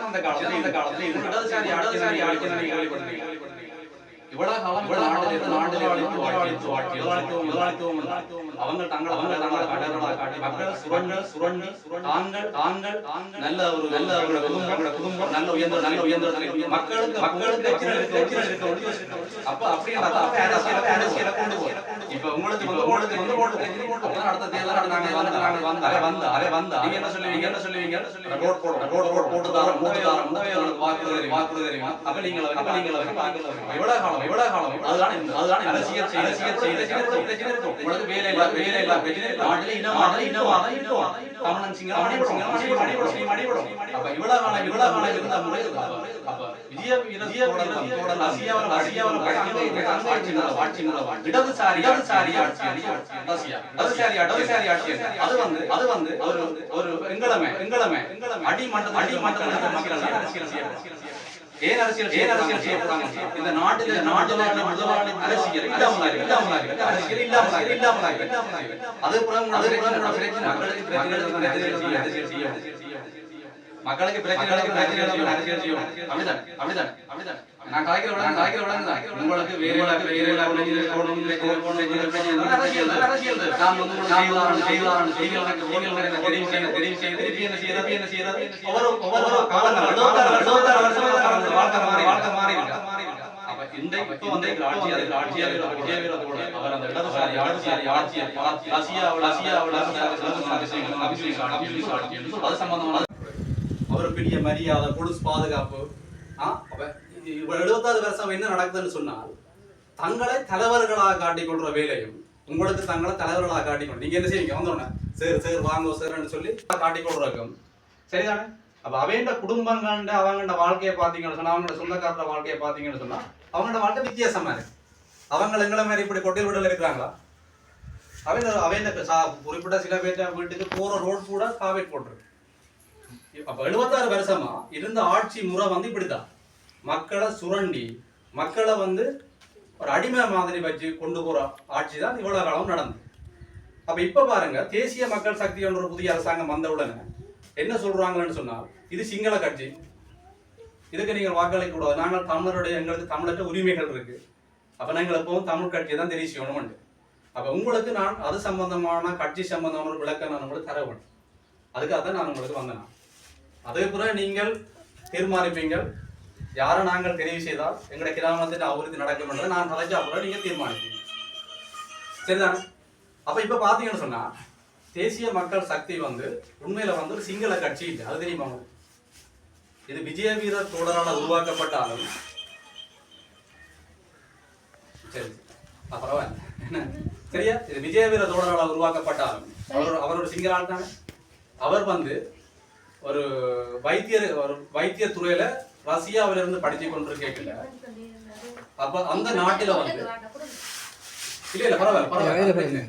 அந்த காலத்துல இந்த காலத்துல இது இடதுசாரி இடதுசாரி ஆட்சி தான் நீங்க கேள்விப்பட்டிருக்கீங்க. இவ்வளவு காலம் இவ்வளவு நாடுல இருந்து நாடுல இருந்து வாழ்க்கை வாழ்க்கை முதலாளித்துவம் முதலாளித்துவம் அவங்க தங்களை அவங்க தங்களை கடவுளா காட்டி மக்கள் சுரண்ட சுரண்டி தாங்கள் தாங்கள் நல்ல ஒரு நல்ல ஒரு குடும்பம் குடும்பம் நல்ல உயர்ந்த நல்ல உயர்ந்த நிலைக்கு மக்களுக்கு மக்களுக்கு அப்ப அப்படியே பார்த்தா அப்ப அரசியல அரசியல கொண்டு போய் இப்ப உங்களுக்கு வந்து உங்களுக்கு வந்து ஓட்டு தெரிஞ்சு போட்டு போனா அடுத்த தேர்தல் நாங்க வந்து நாங்க வந்து அரே வந்து அரே வந்து. நீங்க என்ன சொல்லுவீங்க என்ன சொல்லுவீங்க ரோட் போடுறோம் ரோட் போட்டு போட்டு தரோம் மூணு தரோம் உங்களுக்கு வாக்குறுதி தெரியும்? வாக்குறுதி தெரியும்? அப்ப நீங்க அப்ப நீங்க எவ்வளவு காலம் எவ்வளவு காலம் அதுதான் இந்த- அதுதான் இந்த அரசியல் செய்ய அரசியல் செய்ய பிரச்சனை இருக்கும் உங்களுக்கு வேலை இல்ல வேலை இல்ல நாட்டில இனவாத இனவாத இனவாத தமிழன் சிங்களம் அடிபடும் அடிபடும் அடிபடும் அடிபடும் அப்ப இவ்வளவு காலம் இவ்வளவு காலம் இருந்த முறை அப்ப விஜய விஜய தொடர் ரசியாவில் ரசியாவில் ஆட்சி முறை ஆட்சி முறை இடதுசாரி இடதுசாரி ஆட்சி ரசியா இடதுசாரி இடதுசாரி ஆட்சி அது வந்து அது வந்து ஒரு ஒரு எங்களமே எங்களமே அடிமட்ட அடிமட்டத்தில் மக்கள் அரசியல் செய்யப்படும் ஏன் அரசியல் ஏன் அரசியல் செய்யப்படுறாங்க இந்த நாட்டில் நாட்டில் முதலாளி அரசியல் இல்லாமல் இல்லாமல் அரசியல் இல்லாமல் இல்லாமல் அது புறம் அது புறம் பிரச்சனை மக்களுக்கு பிரச்சனை அரசியல் செய்யும் மக்களுக்கு பிரச்சனைகளுக்கு பிரச்சனை அரசியல் செய்யும் அப்படிதான் அப்படிதான் அப்படிதான் நான் தான் உங்களுக்கு வேற வேற தெரிவு தெரிவு ஒவ்வொரு ஒவ்வொரு காலங்கள் அவர் பெரிய மரியாதை பொலிஸ் பாதுகாப்பு ஆ, அப்ப இவ்வளவு எழுபத்தாறு வருஷம் என்ன நடக்குதுன்னு சொன்னால் தங்களை தலைவர்களாக காட்டிக்கொள்ற வேலையும் உங்களுக்கு தங்களை தலைவர்களாக காட்டிக்கொண்டு நீங்க என்ன செய்வீங்க வந்தோடனே சரி சரி வாங்க சார்னு சொல்லி காட்டிக்கொள்றக்கும் சரிதானே அப்போ அவைண்ட குடும்பங்கள்ட அவங்கள்ட வாழ்க்கையை பார்த்தீங்கன்னு சொன்னால் அவங்களோட சொந்தக்காரர வாழ்க்கையை பார்த்தீங்கன்னு சொன்னால் அவங்களோட வாழ்க்கை வித்தியாசமாக இருக்கு. அவங்க எங்களை மாதிரி இப்படி கொட்டில் விடல இருக்கிறாங்களா? அவங்க அவங்க சா- குறிப்பிட்ட சில பேர் வீட்டுக்கு போற ரோடு கூட காவேட் போட்டிருக்கு. அப்ப எழுபத்தாறு வருஷமா இருந்த ஆட்சி முறை வந்து இப்படித்தான். மக்களை சுரண்டி மக்களை வந்து ஒரு அடிமை மாதிரி வச்சு கொண்டு போற ஆட்சி தான் இவ்வளவு காலம் நடந்தது. அப்ப இப்ப பாருங்க தேசிய மக்கள் சக்தி என்ற ஒரு புதிய அரசாங்கம் வந்த உடனே என்ன சொல்றாங்கன்னு சொன்னால் இது சிங்கள கட்சி. இதுக்கு நீங்கள் வாக்களிக்க கூடாது. நாங்கள் தமிழருடைய எங்களுக்கு தமிழற்ற உரிமைகள் இருக்கு. அப்ப நாங்கள் எப்பவும் தமிழ் கட்சியை தான் தெரிவு செய்யணும் அப்ப உங்களுக்கு நான் அது சம்பந்தமான கட்சி சம்பந்தமான ஒரு விளக்கம் நான் உங்களுக்கு தர வேண்டும். அதுக்காக தான் நான் உங்களுக்கு வந்தேன் அதே போல நீங்கள் தீர்மானிப்பீங்கள். யாரை நாங்கள் தெரிவு செய்தால் எங்களுடைய கிராமத்தில் அபிவிருத்தி நடக்கும் என்றதை நான் தலைச்சா அப்புறம் நீங்கள் தீர்மானிப்பீங்க. சரிதானே? அப்ப இப்ப பாத்தீங்கன்னு சொன்னா தேசிய மக்கள் சக்தி வந்து உண்மையில வந்து ஒரு சிங்கள கட்சி இல்லை. அது தெரியுமா? இது விஜய வீரர் தொடரால் உருவாக்கப்பட்டாலும் சரி பரவாயில்ல. என்ன? சரியா? இது விஜய வீர தோழரால் உருவாக்கப்பட்டாலும் அவர் அவர் ஒரு சிங்கள ஆள் தானே? அவர் வந்து ஒரு வைத்தியர் ஒரு வைத்திய துறையில ரஷ்யாவில இருந்து படிச்சு கொண்டிருக்கல அப்ப அந்த நாட்டில வந்து இல்ல இல்ல பரவாயில்ல பரவாயில்ல